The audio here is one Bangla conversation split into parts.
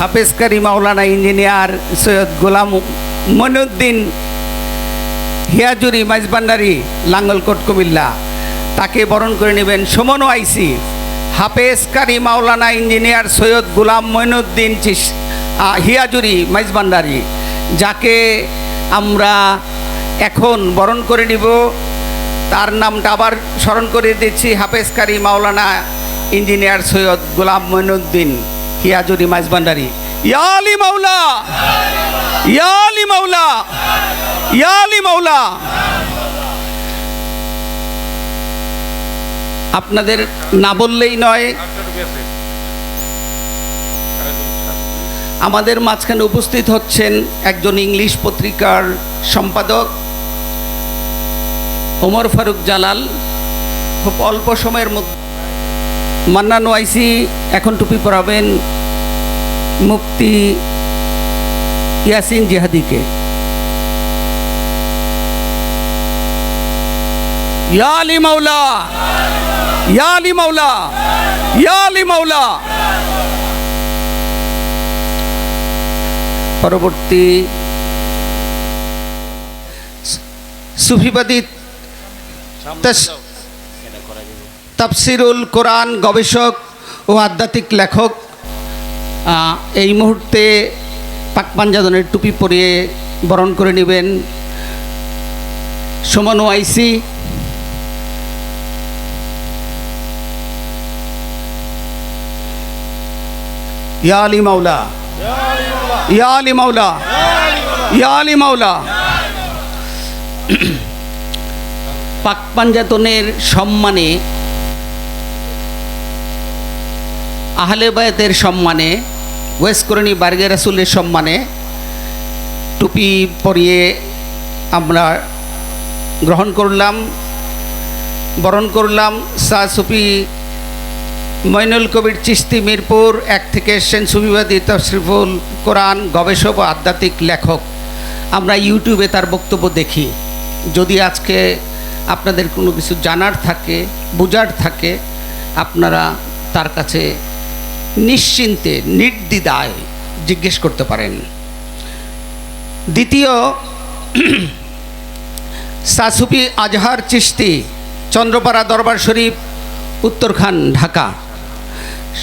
হাফেজকারী মাওলানা ইঞ্জিনিয়ার সৈয়দ গোলাম মনুদ্দিন হিয়াজুরি মাইজবান্ডারি, লাঙ্গলকোট, কুমিল্লা। তাকে বরণ করে নেবেন সুমন আইসি হাফেজকারী মাওলানা ইঞ্জিনিয়ার সৈয়দ গোলাম মইনুদ্দিন হিয়াজুরি মাইজবান্ডারি, যাকে আমরা এখন বরণ করে নিব। তার নামটা আবার স্মরণ করে দিচ্ছি হাফেজকারী মাওলানা ইঞ্জিনিয়ার সৈয়দ গোলাম মইনুদ্দিন। আপনাদের না বললেই নয়, আমাদের মাঝখানে উপস্থিত হচ্ছেন একজন ইংলিশ পত্রিকার সম্পাদক, ওমর ফারুক জালাল। খুব অল্প সময়ের মধ্যে মান্নান ওয়াইসি এখন টুপি পরাবেন। মুক্তি ইয়াসিন জিহাদিকে। ইয়া আলী মাওলা ইয়া আলী মাওলা ইয়া মাওলা। পরবর্তী সুফিবাদী তাফসিরুল কোরআন গবেষক ও আধ্যাত্মিক লেখক এই মুহূর্তে পাক পাঞ্জাদনের টুপি পরিয়ে বরণ করে নেবেন সুমন ওয়াইসি ইয়া আলী মাওলা। ইয়া আলী মাওলা। ইয়া আলী মাওলা। পাক পাঞ্জাতনের সম্মানে, আহলে বায়াতের সম্মানে ওয়েসকরণী বার্গে রাসুলের সম্মানে। টুপি পরিয়ে আমরা গ্রহণ করলাম, বরণ করলাম। সা সুফি মইনুল কবির চিস্তি মিরপুর, এক থেকে এসছেন সুফিবাদী তশরিফুল কোরআন, গবেষক ও আধ্যাত্মিক লেখক। আমরা ইউটিউবে তার বক্তব্য দেখি। যদি আজকে আপনাদের কোনো কিছু জানার থাকে, বোঝার থাকে, আপনারা তার কাছে নিশ্চিন্তে, নির্দ্বিধায় জিজ্ঞেস করতে পারেন। দ্বিতীয় সাসুফি আজহার চিস্তি চন্দ্রপাড়া দরবার শরীফ উত্তরখান ঢাকা।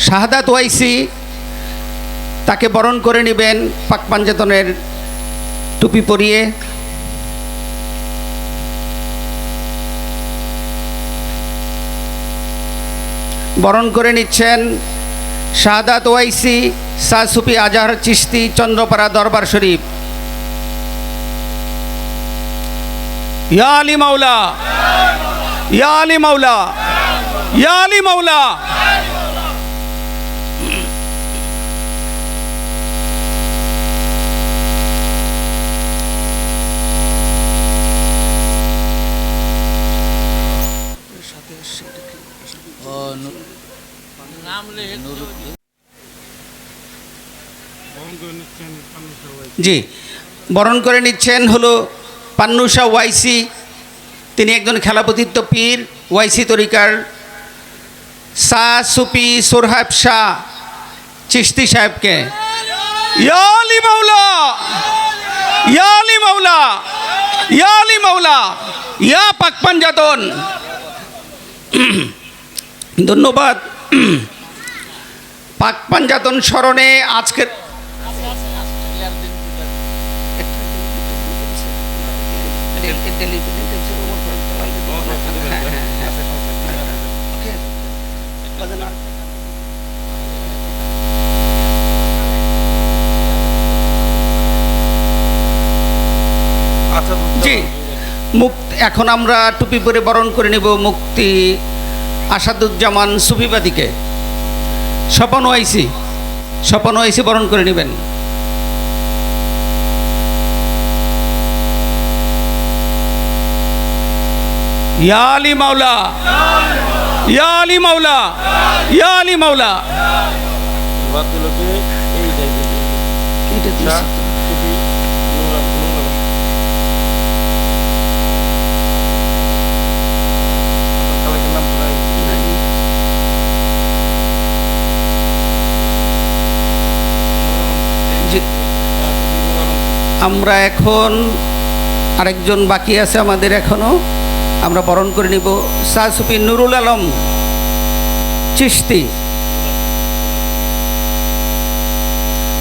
শাহাদাত ওয়াইসি তাকে বরণ করে নেবেন পাক পাঞ্জাতনের টুপি পরিয়ে। বরণ করে নিচ্ছেন শাহাদাত ওয়াইসি, শাহ সুফি আজহার চিস্তি চন্দ্রপাড়া দরবার শরীফ। ইয়া আলী মাওলা, ইয়া আলী মাওলা, ইয়া আলী মাওলা। জি, বরণ করে নিচ্ছেন হলো পান্নুষা ওয়াইসি। তিনি একজন খেলাপতিত্ব পীর, ওয়াইসি তরিকার সা সুপি সোরহাব শাহ চিস্তি সাহেবকে। ধন্যবাদ। পাক পাঞ্জাতন স্মরণে আজকের জি মুক্ত এখন আমরা টুপি পরে বরণ করে নেব মুক্তি আসাদুজ্জামান সুফিবাদীকে স্বপন ওয়াইসি স্বপন ওয়াইসি বরণ করে নেবেন ইয়া আলী মাওলা। ইয়া আলী মাওলা ইয়া আলী আমরা এখন আরেকজন বাকি আছে আমাদের এখনও। আমরা বরণ করে নিব। শাহ সুফি নুরুল আলম চিস্তি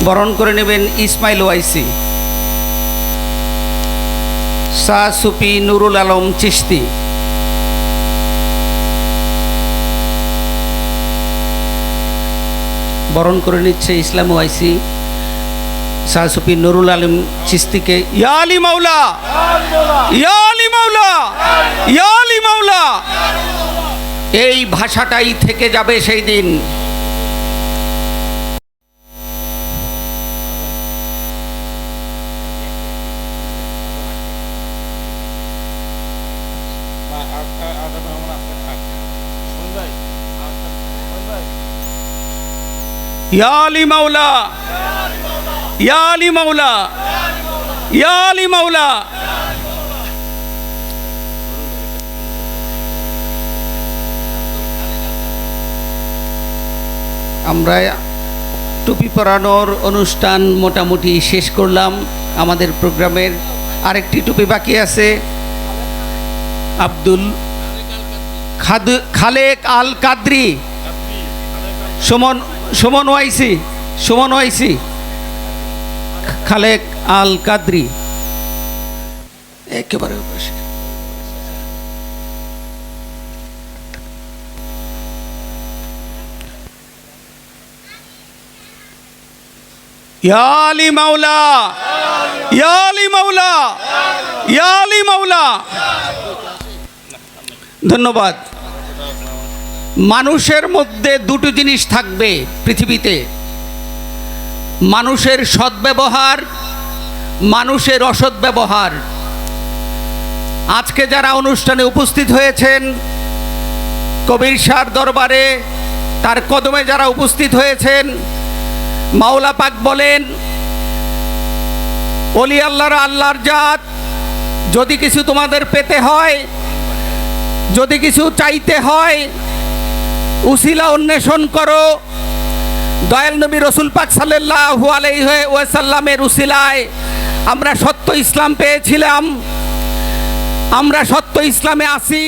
বরণ করে নেবেন ইসমাইল ওয়াইসি। শাহ সুফি নুরুল আলম চিস্তি বরণ করে নিচ্ছে ইসলাম ওয়াইসি। শাহ সুফি নুরুল আলম চিস্তিকে, ইয়ালি মাওলা ইয়ালি মাওলা ইয়া আলী মাওলা। এই ভাষাটাই থেকে যাবে সেই দিন। ইয়া আলী মাওলা মাওলা মাওলা। আমরা টুপি পরানোর অনুষ্ঠান মোটামুটি শেষ করলাম। আমাদের প্রোগ্রামের আরেকটি টুপি বাকি আছে। আব্দুল খালেক আল কাদ্রি সুমন সুমন ওয়াইসি সুমন ওয়াইসি। খালেক আল কাদ্রি একেবারে পাশে ইয়া মাওলা ইয়া আলী মাওলা ইয়া আলী মাওলা। ধন্যবাদ। মানুষের মধ্যে দুটো জিনিস থাকবে পৃথিবীতে। মানুষের সদ্ব্যবহার, মানুষের অসৎ ব্যবহার আজকে যারা অনুষ্ঠানে উপস্থিত হয়েছেন, কবির শাহর দরবারে, তার কদমে যারা উপস্থিত হয়েছেন, মাওলা পাক বলেন, অলি আল্লাহর আল্লাহর জাত, যদি কিছু তোমাদের পেতে হয়, যদি কিছু চাইতে হয়, উসিলা অন্বেষণ করো দয়াল নবী রসুল পাক সাল্লাহু ও সাল্লামের উসিলায় আমরা সত্য ইসলাম পেয়েছিলাম। আমরা সত্য ইসলামে আছি